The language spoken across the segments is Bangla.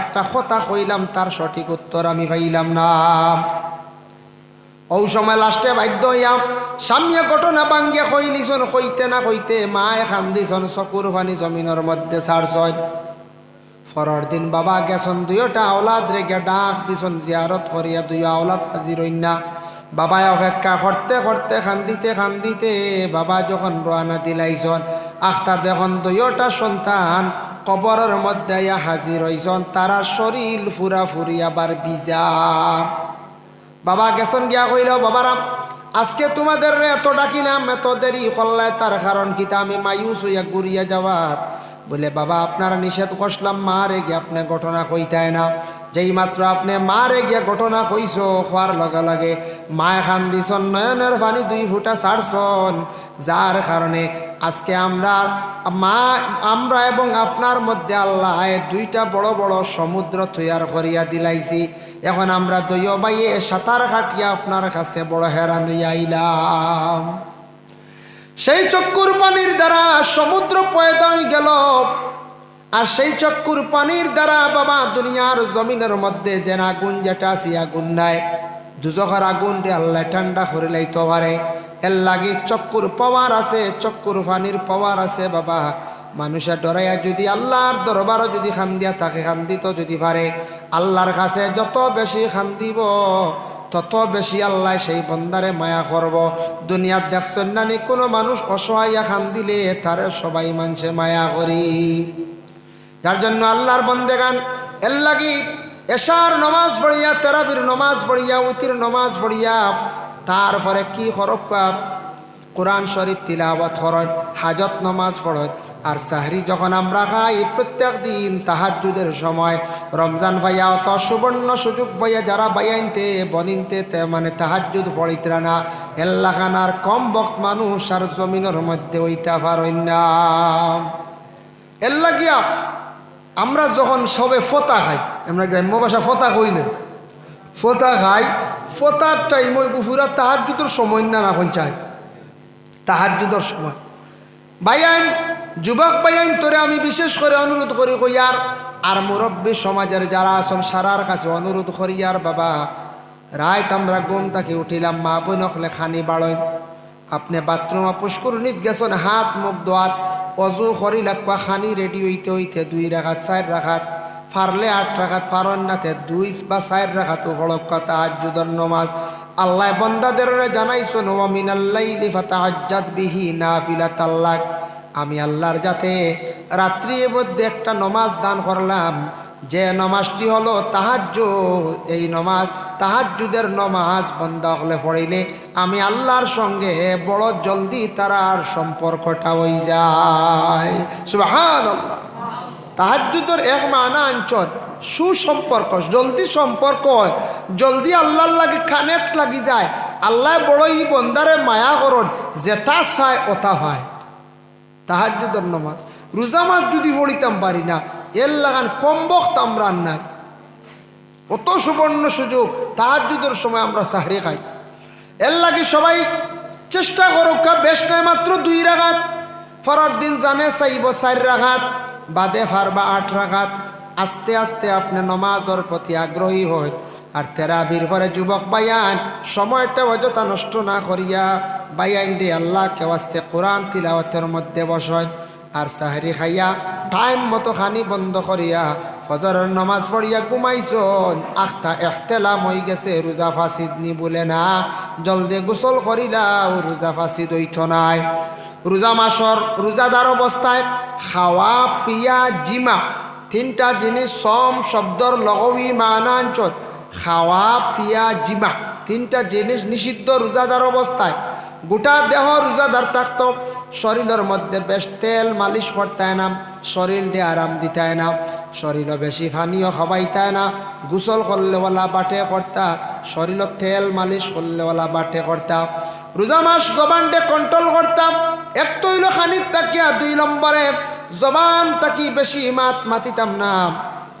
একটা কথা কইলাম, তার সঠিক উত্তর আমি পাইলাম না। ও সময় লাস্টে বাধ্য হইয়া সামিয়া ঘটনা বাঙ্গিয়া কইলিছন, কইতে না কইতে মায়ে খান্দিছন চকুর পানি জমিনের মধ্যে ছাড়ছন ফরর দিন বাবা গেছন দুইটা আওলাদ রেগে ডাক দিছন জিয়ারত করিয়া দুই আওলাদ হাজির হইন। না বাবা অপেক্ষা করতে করতে খান্দিতে খান্দিতে বাবা যখন রোয়ানা দিলাইছন আখতা দেখুন দুইটা সন্তান কবরের মধ্যে হাজির হইছন, তারা শরীর ফুরা ফুরি আবার বিজা বাবা গেছন গিয়া কইল, বাবারাম, আজকে তোমাদের এত ডাকিলাম, এত দেরি করলায় তার কারণ কিতা আমি মায়ুস হইয়া ঘুরিয়া যাওয়ার বলে, বাবা, আপনারা নিষেধ করলাম মারে গিয়ে আপনি ঘটনা কইতায় না। যেই মাত্র আপনি মারে গিয়ে ঘটনা কইস খোয়ার লগে লগে মায় খান দিছন, নয়নের পানি দুই ফুটা ছাড়ছন, যার কারণে আজকে আমরা মা, আমরা এবং আপনার মধ্যে আল্লাহ দুইটা বড় বড় সমুদ্র তৈয়ার করিয়া দিলাইছি। এখন আমরা দইয় বাইয়ে সাঁতার কাটিয়া আপনার কাছে বড় হেরান আইলাম। সেই চক্কুর পানির দ্বারা সমুদ্র পয়দা হয়ে গেল। আর সেই চক্কুর পানির দ্বারা বাবা দুনিয়ার জমিনের মধ্যে যেন আগুন যেটা আছে আগুন নাই। দুজখর আগুন রে আল্লাহ ঠান্ডা করে লাইতে পারে। এর লাগে চক্কুর পাওয়ার আছে, চক্কুর পানির পাওয়ার আছে বাবা। মানুষের ডরাইয়া যদি আল্লাহর দরবারও যদি খান্দিয়া তাকে খান্দিত যদি পারে, আল্লাহর কাছে যত বেশি খান্দিব, তত বেশি আল্লাহ সেই বন্দারে মায়া করব। দুনিয়ার দেখছেন নানি কোনো মানুষ অসহায়া খান দিলে তারে সবাই মানুষে মায়া করি। যার জন্য আল্লাহর বন্দেগান, এর লাগি এশার নমাজ পড়িয়া, তেরাবির নমাজ পড়িয়া, উতির নমাজ পড়িয়া তারপরে কি খরক কোরআন শরীফ তিলাবত খরচ হাজত নমাজ পড়ত আর সাহরি যখন আমরা খাই, প্রত্যেক দিন তাহাজুদের সময়, রমজান ভাইয়া অত সুবর্ণ সুযোগ ভাইয়া যারা বাইয়াইনতে বনিনতে, তে মানে তাহাজুদ পড়িতরা না। এল্লাখানার কম বক্ত মানুষ আর জমিনের মধ্যে ওইটা না। এল্লা গিয়া আমরা যখন সবে ফোতা খাই, আমরা গ্রাম্য ভাষা ফোতা কই ফোতা খাই ফোতার টাইম ওই পুরা তাহাজুদের সময় না না চায় তাহাজুদের সময়। বাইয়ান যুবক বাইয়ান তোরে আমি বিশেষ করে অনুরোধ করি কইয়ার আর মুরব্বী সমাজের যারা আছেন, সারার কাছে অনুরোধ করি, আর বাবা রায় আমরা ঘুম তাকে উঠিলাম, মা বইনকলে খানি বাড়ইন। আপনি বাথরুম বাথরুমে পুষ্করণীত গেছেন, হাত মুখ দোয়াত অজু করি লাগবা খানি রেডি হইতে হইতে দুই রাখাত, চার রাখাত। ফারলে আট রাখাত, ফারন নাতে দুই বা চার রাখাত হড়ক কথা নমাজ। আল্লাহ বন্দাদের জানাইছো নমিন আল্লাহ লিফাতা আজ্জাদ বিহি না ফিলা তাল্লাক আমি আল্লাহর যাতে রাত্রির মধ্যে একটা নমাজ দান করলাম। যে নমাজটি হলো তাহাজ্য এই নমাজ, তাহাজ্জুদের নমাজ বন্ধ হলে পড়িলে আমি আল্লাহর সঙ্গে বড় জলদি তারার সম্পর্কটা হয়ে যায়। সুবাহান আল্লাহ তাহাজ্জুদের এক মানা অঞ্চল সুসম্পর্ক, জলদি সম্পর্ক হয়। জলদি আল্লাহর লাগে কানেক্ট লাগি যায়। আল্লাহ বড়ই বন্দারে মায়া করন যেটা চায় ওটা পায় তাহাজুদর নমাজ। রোজা মাছ যদি পড়িতাম পারি না, এর লাগান কম বক্ত আমরা নাই। অত সুবর্ণ সুযোগ তাহাজুদের সময় আমরা সাহরে খাই। এর লাগে সবাই চেষ্টা করুক, বেশ নাই মাত্র দুই রাখাত ফরার দিন জানে চাইব চার রাখাত বাদে ফারবা আট রাখাত আস্তে আস্তে আপনি নমাজের প্রতি আগ্রহী হয়, আর তেরাবির পরে যুবক বায়ান, সময়টা অযথা নষ্ট না করিয়া বাইয়াইন ডে আল্লাহ কেওয়াস্তে কোরআন তিলাওয়াতের মধ্যে বসয়, আর সাহারি খাইয়া টাইম মতো খানি বন্ধ করিয়া ফজরের নমাজ পড়িয়া ঘুমাইছন। আখতা এখতেলাম হয়ে গেছে, রোজা ফাঁসিদ নি বলে না, জলদি গোসল করিলাও, রোজা ফাঁসিদ হইত নাই। রোজা মাসর রোজাদার অবস্থায় খাওয়া, পিয়া, জিমা। তিনটা জিনিস সম শব্দর লগবি মানাঞ্চল। খাওয়া, পিয়া, জিমা। তিনটা জিনিস নিষিদ্ধ রোজাদার অবস্থায় গোটা দেহ রোজাদার থাকত শরীরের মধ্যে বেশ তেল মালিশ করতায় না শরীর দিয়ে আরাম দিতায় না শরীরও বেশি পানীয় খাবাইতায় না। গোসল করলেওয়ালা বাটে করতা শরীরত তেল মালিশ করলেওয়ালা বাটে করতা রোজা মাস জবান ডে কন্ট্রোল করতাম এক তৈল খানিত তাকিয়া দুই নম্বরে জবান তাকি বেশি মাত মাতিতাম না।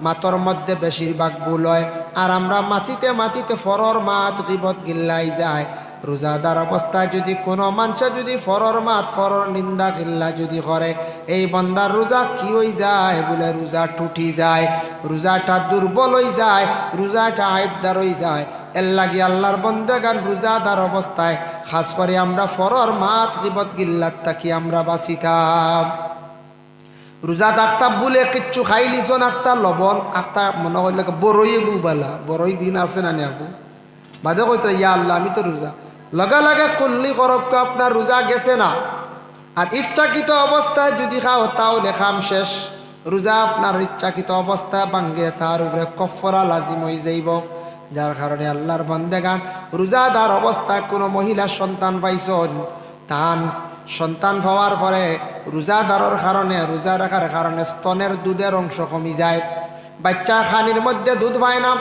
মাতর মধ্যে বেশিরভাগ ভুল হয়। আর আমরা মাটিতে মাটিতে ফরর মাত গিবত গিল্লাই যায়। রোজাদার অবস্থায় যদি কোনো মানুষ যদি ফরর মাত, ফরর নিন্দা, গিল্লা যদি করে, এই বন্দার রোজা কি হয়ে যায় বলে রোজা টুটি যায়। রোজাটা দুর্বল হয়ে যায়, রোজাটা আইবদার হয়ে যায়। এর লাগি আল্লাহর বন্দেগান রোজাদার অবস্থায়। খাস করে আমরা ফরর মাত, গিবত, গিল্লাত তাকি আমরা বাঁচিতাম রোজা ডাক্তার বলে কিচ্ছু খাই লিছন আখতা লবণ আখতা মনে করলে বড়ই বুবালা বড়ই দিন আছে না নি আবু? বাদে কইতে ইয়া আল্লাহ আমি তো রোজা লগা লাগে করলি করক আপনার রোজা গেছে না? আর ইচ্ছাকৃত অবস্থায় যদি খাও তাহলে খাম শেষ। রোজা আপনার ইচ্ছাকৃত অবস্থায় ভাঙ্গে তার উপরে কফরা লাজিম হয়ে যাইব। যার কারণে আল্লাহর বন্দেগান রোজাদার অবস্থায় কোনো মহিলার সন্তান পাইছন, তান সন্তান পাওয়ার পরে রোজাদারের কারণে, রোজা রাখার কারণে স্তনের দুধের অংশ কমি যায়। বাচ্চা খানির মধ্যে দুধ পায় না।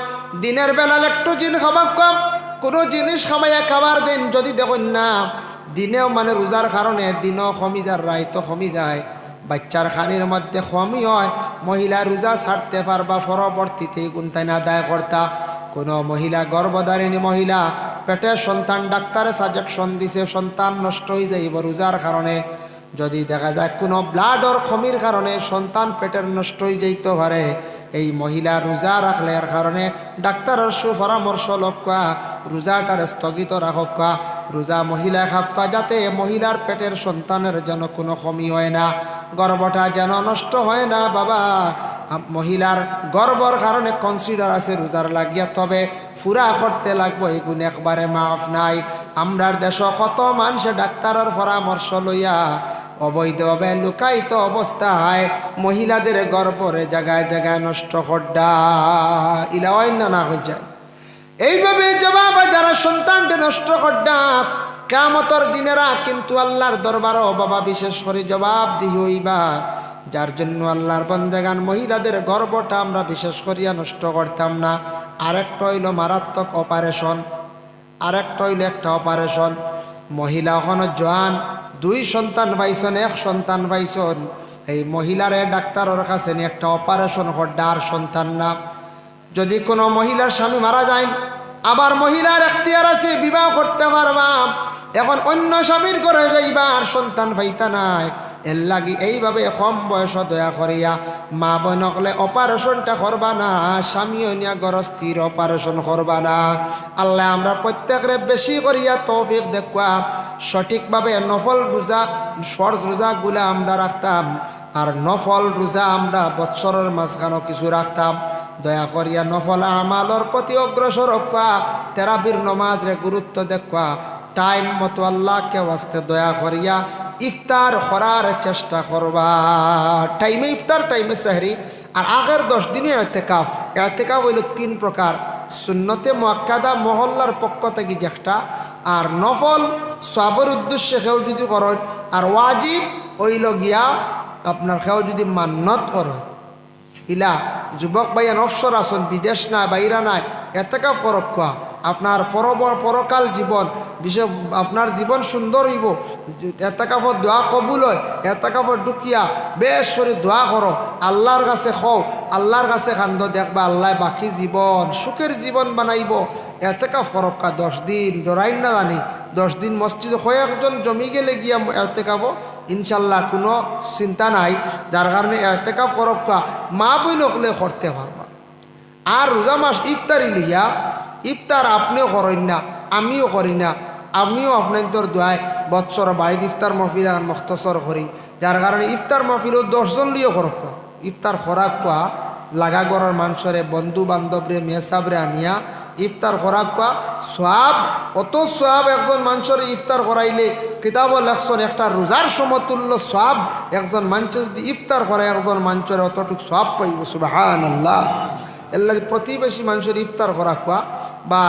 দিনের বেলার একটু জিনিস খাবার কম। কোনো জিনিস খামাইয়া খাবার দিন যদি দেখুন না, দিনেও মানে রোজার কারণে দিনও কমি যায় রাইতো কমি যায়। বাচ্চার খানির মধ্যে কমই হয়, মহিলা রোজা ছাড়তে পারবা পরবর্তীতে না দায় কর্তা। কোনো মহিলা গর্ভধারিণী মহিলা পেটের সন্তান ডাক্তারে সাজেকশন দিছে, সন্তান নষ্ট হয়ে যাইব রোজার কারণে। যদি দেখা যায় কোনো ব্লাডর খমির কারণে সন্তান পেটের নষ্ট হয়ে যাইতে পারে, এই মহিলা রোজা রাখলে এর কারণে ডাক্তারের সুপরামর্শ লক্ষ্য রোজাটার স্থগিত রাখক রোজা মহিলা খাক্কা যাতে মহিলার পেটের সন্তানের যেন কোনো কমি হয় না, গর্ভটা যেন নষ্ট হয় না, বাবা। মহিলার গর্বর কারণে কনসিডার আছে রোজার লাগিয়া। তবে ফুরা করতে লাগবো এগুন একবারে মাফ নাই। আমরার দেশ কত মানুষে ডাক্তারের পরামর্শ লইয়া অবৈধভাবে লুকায়িত অবস্থায় মহিলাদের গর্বরে জায়গায় জায়গায় নষ্ট করডা ইলা অন্য না হয়ে যায় এইভাবে জবাব যারা সন্তানটি নষ্ট করডা কামতর দিনেরা কিন্তু আল্লাহর দরবারও বাবা বিশেষ করে জবাব দিহি হইবা। যার জন্য আল্লাহর বন্দেগান মহিলাদের গর্বটা আমরা বিশেষ করিয়া নষ্ট করতাম না। আরেকটা হইল মারাত্মক অপারেশন আরেকটা হইল একটা অপারেশন মহিলা ওখানে জোয়ান, দুই সন্তান পাইছন, এক সন্তান পাইছন। এই মহিলারে ডাক্তারের কাছে একটা অপারেশন আর সন্তান না। যদি কোনো মহিলার স্বামী মারা যায়, আবার মহিলার এখতিয়ার আছে, বিবাহ করতে পারবা। এখন অন্য স্বামীর ঘরে যাইবা, আর সন্তান পাইতা নাই। এর লাগি এইভাবে কম বয়স দয়া করিয়া মা বনকলে অপারেশনটা করবা না, স্বামীও নিয়া গরস্থির অপারেশন করবা না। আল্লাহ আমরা প্রত্যেকরে বেশি করিয়া তৌফিক দেখুয়া, সঠিকভাবে নফল রোজা, ফরজ রোজাগুলা আমরা রাখতাম, আর নফল রোজা আমরা বৎসরের মাঝখানো কিছু রাখতাম। দয়া করিয়া নফল আমালর প্রতি অগ্রসর হকা তেরাবির নমাজরে গুরুত্ব দেখা টাইম মতো আল্লাহকে ওয়াস্তে দয়া করিয়া ইফতার করার চেষ্টা করবা। টাইমে ইফতার টাইমে সাহরি। আর আগের দশ দিনের এতেকাফ। এতেকাফ হইল তিন প্রকার। সুন্নতে মোয়াক্কাদা, মহল্লার পক্ষ থেকে যেটা আর নফল, সবের উদ্দেশ্যে কেউ যদি করেন। আর ওয়াজিব হইল গিয়া আপনার কেউ যদি মান্নত করেন। ইলা, যুবক ভাইয়া নফসর আসন, বিদেশ নাই, বাইরা নাই, এতেকাফ করক কোয়া? আপনার পরকাল জীবন, বিশেষ আপনার জীবন সুন্দর হইব। এতেকাফর দোয়া কবুল হয় এতেকাফর ডুকিয়া বেশ করে দোয়া করো। আল্লাহর কাছে খও, আল্লাহর কাছে কান্দ দেখবা আল্লাহ বাকি জীবন, সুখের জীবন বানাইব। এতেকাফ করক্কা দশ দিন দরাইন না জানি। দশ দিন মসজিদে কয়েকজন জমি গেলে গিয়া এতেকাবো ইনশাল্লাহ কোনো চিন্তা নাই। যার কারণে এতেকাফ করক্কা মা বই নকলে করতে পারবা। আর রোজা মাস ইফতারি লইয়া ইফতার আপনিও করেন না, আমিও করি না। আমিও আপনার দোয়ায় বৎসর বাড়িতে ইফতার মহফিল আর মখতসর করি। যার কারণে ইফতার মহফিলও দশজন লিও করক ইফতার খরাক কোয়া, লাগা গড়ার মানুষরে বন্ধু বান্ধবরে মেসাবরে আনিয়া ইফতার খরাক কোয়া। সোয়াব, অত সোয়াব একজন মানুষের ইফতার করাইলে কিতাব লেখছেন একটা রোজার সমতুল্য সোয়াব। একজন মানুষ যদি ইফতার করে, একজন মানুষের অতটুকু সোয়াব পাইব সুবাহান আল্লাহ এর লাগে প্রতিবেশী মানুষের ইফতার করা কোয়া। বা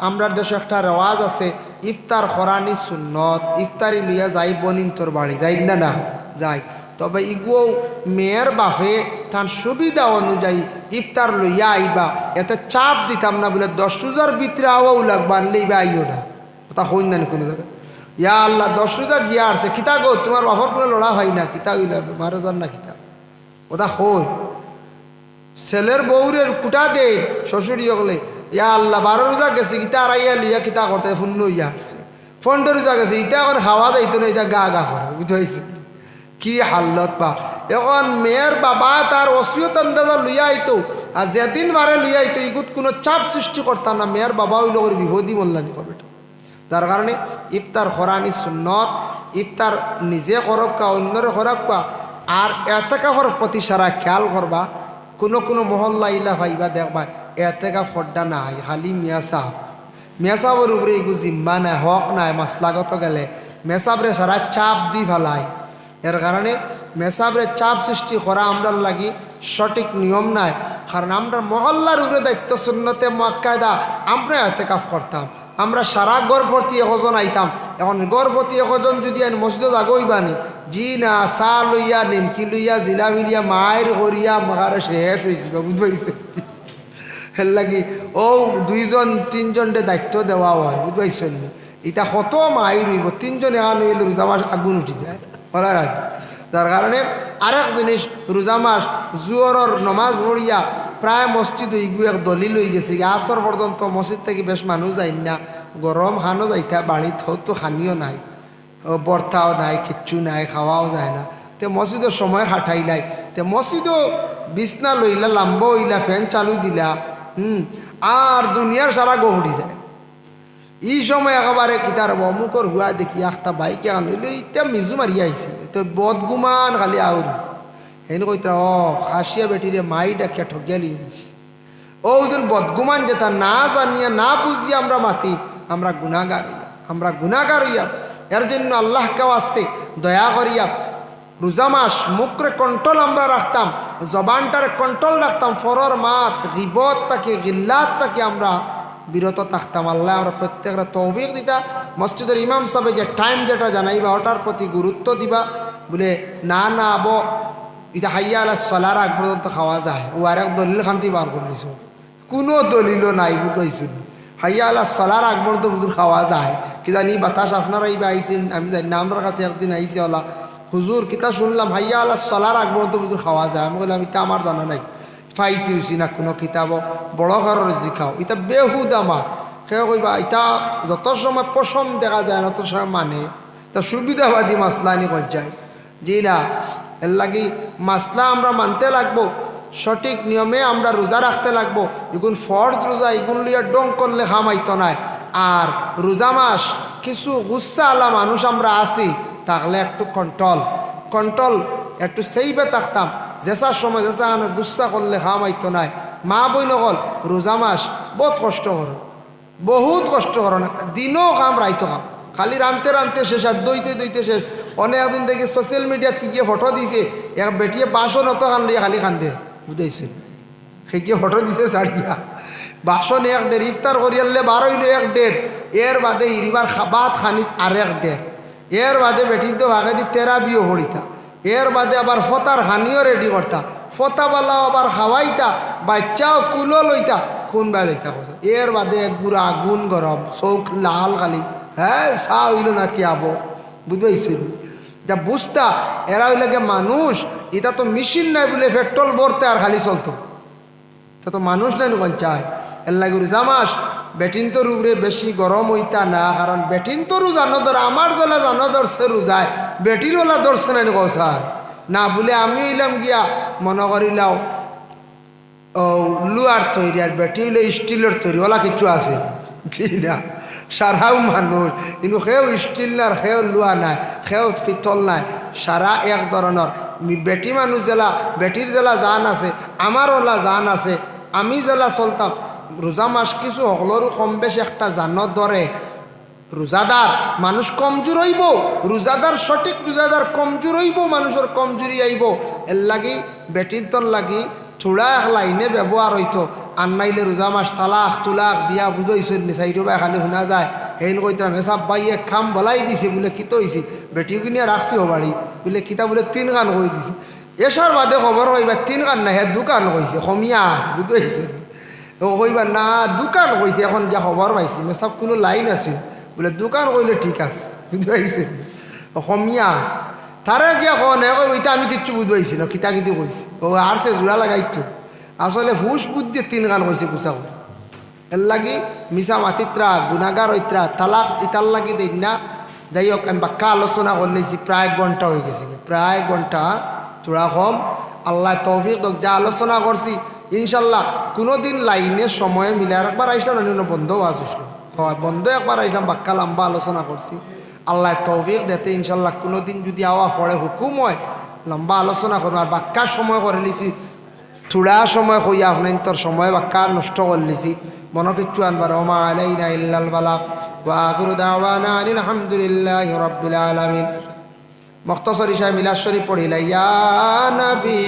আমরার দেশে একটা রেওয়াজ আছে, ইফতার খরানি সুন্নত, ইফতারি লইয়া যাই বনিন তোর বাড়ি, যাই না না, যাই। তবে ইগুও মেয়ের বাপে তার সুবিধা অনুযায়ী ইফতার লইয়া আইবা, এতে চাপ দিতাম না বলে দশ হাজার ভিতরে আওয়াও লাগবা আনলেই বা আইও না। ওটা হইন না কোনো জায়গায়। ইয়া আল্লাহ, দশ হাজার গিয়া আসছে কিতা গো, তোমার বাপর কোনো লড়া হয় না, কিতা হইলা, মারা যান না কিতা। ওটা হই। ছেলের বউরের কুটা দেন শ্বশুরি হলে ইয়া আল্লাহ, বারো রোজা গেছে কিতা আড়াইয়া লিয়া কিতা করতে শূন্য ইয়া আসছে। ফন্ডে রোজা গেছে ইটা এখন খাওয়া যাইতো না এটা গা গা করে বুঝতে কি? হাল্লত পা এখন মেয়ের বাবা তার অসিয়ত আন্দাজা লইয়া আইতো, আর যেদিন মারে লইয়া আইতো, ইগুত কোনো চাপ সৃষ্টি করতাম না, মেয়ের বাবা হইল ওর বিপদই বললানি হবে যার কারণে ইফতার খরানি সুন্নত, ইফতার নিজে করক কা অন্যরে করক কা আর এতেকাফর প্রতি সারা খেয়াল করবা, কোনো কোনো মহল্লা ইলা ভাইবা দেখবা এতেকা ফড্ডা নাই, খালি মিয়া সাহ উপরে এগু জিম্মা নাই, হক নাই মাসলাগত গেলে। মেসাবরে সারা চাপ দি ফেলায় এর কারণে মেসাবরে চাপ সৃষ্টি করা আমরা লাগি সঠিক নিয়ম নাই। কারণ আমরা মহল্লার উপরে দায়িত্ব শূন্যতে মক্কায়দা আমরা এতে কাফ করতাম আমরা সারা গর্ভবতী এজন আইতাম। এখন গর্ভবতী এজন যদি আইন মসজিদ আগই বানি, জি না, চা লইয়া, নিমকি লইয়া জিলাপি লিয়া মায়ের করিয়া মারে শেষ হয়েছে বুঝতে পারছে হের লাগি, ও দুইজন তিনজনকে দায়িত্ব দেওয়া হয় বুঝতে পারছেন নি? ইটা কত মাই রইব তিনজন হইলে রোজা মাস আগুন উঠি যায় বলার আগে যার কারণে আরেক জিনিস রোজা মাস জুয়রর নমাজ পড়িয়া প্রায় মসজিদ ইগু এক দলিল হয়ে গেছে আসর পর্যন্ত মসজিদ থেকে বেশ মানুষ যাই না গরম খানো যাইতা বাড়িত তো হানিও নাই বর্তাও নাই, কিচ্ছু নাই খাওয়াও যায় না তে মসজিদও সময় খাটাই নাই, তে মসজিদও বিছনা লইলা লাম্ব হইলা ফ্যান চালু দিলা হুম, আর দুনিয়ার সারা গহড়ি যায়। এই সময় একেবারে কিতার অমুকর হুয়া দেখি একটা বাইকে আনলিল ইত্যা মিজু মারি আইছে তো বদগুমান খালি আউরি হেন কইতা ও খাসিয়া বেটিরে মাই ডাকিয়া ঠকিয়ালি ও যেন বদগুমান যেটা না জানিয়া, না বুঝিয়া আমরা মাতি, আমরা গুণাগার আমরা গুণাগার হইয়া এর জন্য আল্লাহকে আসতে দয়া করিয়া রোজা মাস মুখরে কন্ট্রোল আমরা রাখতাম জবানটারে কন্ট্রোল রাখতাম, ফরর মাত রিবত তাকে, গিল্লাত তাকে আমরা বিরত থাকতাম। আল্লাহ আমরা প্রত্যেকটা তৌফিক দিতা। মসজিদের ইমাম সাহেব যে টাইম যেটা জানাইবা, ওটার প্রতি গুরুত্ব দিবা। বলে, না না, আব এটা হাইয়া আলা চলার আগ পর্যন্ত খাওয়া যায়। ও আর এক দলিল খান্তি বার করলিস কোনো দলিলও নাই বুঝাইছিল হাইয়া আলা চলার আগ পর্যন্ত বুঝুর খাওয়া যায়। কি জানি বাতাস আপনারা এইবা আইসিন আমি জানি না, আমার কাছে একদিন আইসি ওলা হুজুর, কিতা শুনলাম? হাইয়া আলা চলার আগ পর্যন্ত বুঝুর খাওয়া যায়। আমি বললাম এটা আমার জানা নাই। ফাইছি উচি না কোনো কিতাব। বড় ঘরের জিখাও এটা বেহুদ আমার সে কইবা এটা যত সময় পশম দেখা যায় না তত সময় মানে। তা সুবিধাবাদী মাসলা আনি যায়? জি না এর লাগি মাসলা আমরা মানতে লাগবো। সঠিক নিয়মে আমরা রোজা রাখতে লাগবো। এগুন ফর্জ রোজা এগুন লিয়া ডং করলে খামাইতো নাই। আর রোজা মাস কিছু গুসা আলা মানুষ আমরা আছি। তাহলে একটু কন্ট্রোল কন্ট্রোল একটু সেইবে থাকতাম। জেসার সময় জেসা আনে গুসা করলে খামাইতো নাই। মা বই নকল রোজা মাস বহুত কষ্ট করো। বহুত কষ্ট করো না, দিনও খাম রাইতো খাম খালি রানতে রানতে শেষ, আর দইতে দইতে শেষ। অনেক একদিন দেখি সোশ্যাল মিডিয়াত কি গিয়ে ফটো দিছে, এক বেটিয়ে বাসন অত খান লিয়ে খালি খান্দে বুঝাইছে? সে গিয়ে ফটো দিছে ছাড়িয়া বাসন এক ডের ইফতার করিয়ালে বারো হইল এক ডের এর বাদে ইরিবার খাবাত খানিত আর এক ডের এর বাদে বেটির তো তেরা বিও হরিতা এর বাদে আবার ফতার হানিও রেডি করতা। ফতাবালাও আবার খাওয়াইতা, বাচ্চাও কুলো লইতা, কোন বা লইতা এর বাদে গুড়া আগুন গরম চৌক লাল খালি হ্যাঁ চা হইল না কি আবো? বুঝবাইছিল যা বুঝতা, এরা হইলে গে মানুষ এটা তো মেশিন নাই বলে পেট্রোল ভরতে আর খালি চলতো। তা তো মানুষ নাই নকন চায়। এর লাগে রোজা মাস বেটিন তোর উপরে বেশি গরম হইতা না কারণ বেটিন তোরও জানো ধর আমার জেলা জানো ধরছে রোজায়, বেটির ওলা ধরছে না না বলে আমি হইলাম গিয়া, মনে করিলাও, ও লুয়ার তৈরি আর বেটি হইলে স্টিলের তৈরি, ওলা কিছু আছে? না? সারাও মানুষ, কিন্তু সেও স্টিল না সেও লুয়া নাই সেও পিতল নাই সারা এক ধরনের। বেটি মানুষ জেলা, বেটির জেলা জান আছে, আমার ওলা জান আছে, আমি জেলা চলতাম রোজা মাস কিছু সকলেরও কম বেশ একটা জানত ধরে। রোজাদার মানুষ কমজোর হইব, রোজাদার সঠিক রোজাদার কমজোর হইব, মানুষের কমজোরি আইব। এর লাগি বেটির তোর লাগি থোড়া এক লাইনে ব্যবহার হইতো। আর নাইলে রোজা মাস তালাক, তুলাক দিয়া বুঝাইছে নিচাইটো বা খালি শুনা যায়। হেন কইতাম হেসাব বাইয়ে খাম বলাই দিছে বলে কিত হয়েছে বেটিও কিনিয়া রাখছি ও বাড়ি। বলে, কিতা বলে, তিন গান কই দিছে? এসার বাদে খবর হইবা তিন গান না হে দোকান কইছে, কমিয়া বুঝাইছে ও কইবা না, দোকান কইছে, এখন যা খবর পাইছি। মেসাব কোনো লাইন আছিল। বলে, দোকান কইলে ঠিক আছে। বুঝতে পাইছে? অসমীয়া। তারে গিয়া কন ওইটা আমি কিচ্ছু বুঝবাইছি না কিতা কিতি কইছি। ও আর সে জোড়া লাগাইতো আসলে হুশ বুদ্ধি তিন গান কইছে করে এর লাগি মিসা মাতিত্রা গুনাগার ঐত্রা তালাক ইতার লাগি দিন না যাই হোক বাক্কা আলোচনা করলেছি প্রায় ঘণ্টা হয়ে গেছে প্রায় ঘণ্টা তোরা কম। আল্লাহ তৌফিক যা আলোচনা করছি ইনশাল্লাহ, কোনোদিন লাইনে সময়ে মিলে আর একবার আইসলাম অন্য বন্ধও আসছিল হয়, বন্ধ একবার আইসলাম বাক্কা লম্বা আলোচনা করছি। আল্লাহ তৌফিক দেতে ইনশাল্লাহ, কোনোদিন যদি আওয়া পড়ে, হুকুম হয়, লম্বা আলোচনা করব। আর বাক্কার সময় করে লিছি থোড়া সময় কইয়া আপনার তোর সময় বাক্কা নষ্ট করে লিছি মনে কিচ্ছু আনবার, ওমা আলাইনা ইল্লাল বালা। দাওয়ানা আনিল হামদুলিল্লাহি রাব্বিল আলামিন। মুক্তসর ইশা মিলাদ শরীফ পড়িলা, ইয়া নবী।